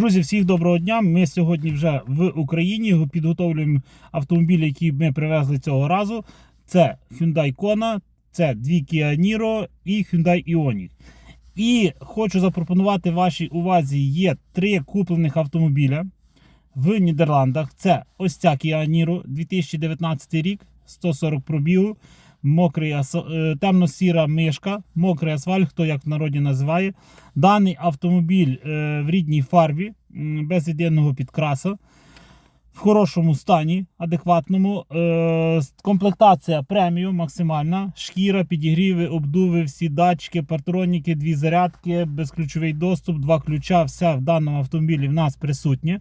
Друзі, всіх доброго дня. Ми сьогодні вже в Україні підготовлюємо автомобілі, які ми привезли цього разу. Це Hyundai Kona, це дві Kia Niro і Hyundai Ioniq. І хочу запропонувати вашій увазі є три куплених автомобіля в Нідерландах. Це ось ця Kia Niro 2019 рік, 140 пробігу, мокрий е, темно-сіра мишка, мокрий асфальт, хто як в народі називає. Даний автомобіль е, в рідній фарбі, без єдиного підкраса, в хорошому стані, адекватному. Е, комплектація преміум максимальна. Шкіра, підігріви, обдуви, всі датчики, партроніки, дві зарядки, безключовий доступ, два ключа. Все в даному автомобілі в нас присутнє.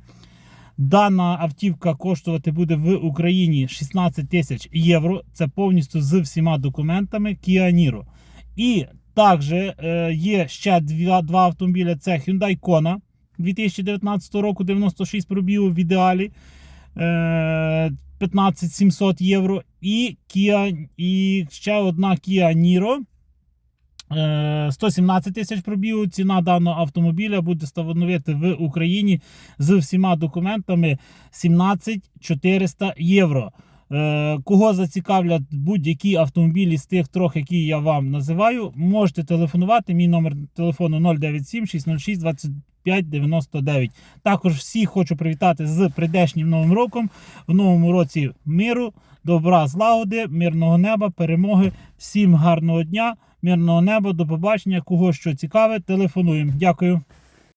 Дана автівка коштувати буде в Україні 16 тисяч євро. Це повністю з всіма документами Kia Niro. І також е, є ще два, два автомобіля: це Hyundai Kona 2019 року, 96 пробігу в ідеалі. Е, 15 700 євро. І Kia, і ще одна Kia Niro. Е, 117 тисяч пробігу. Ціна даного автомобіля буде становити в Україні з всіма документами 17 400 євро. Е, Кого зацікавлять будь-які автомобілі з тих трьох, які я вам називаю, можете телефонувати. Мій номер телефону 097 606 25 99. Також всіх хочу привітати з прийдешнім новим роком. В новому році миру, добра, злагоди, мирного неба, перемоги. Всім гарного дня, мирного неба, до побачення. Кого що цікаве, телефонуємо. Дякую.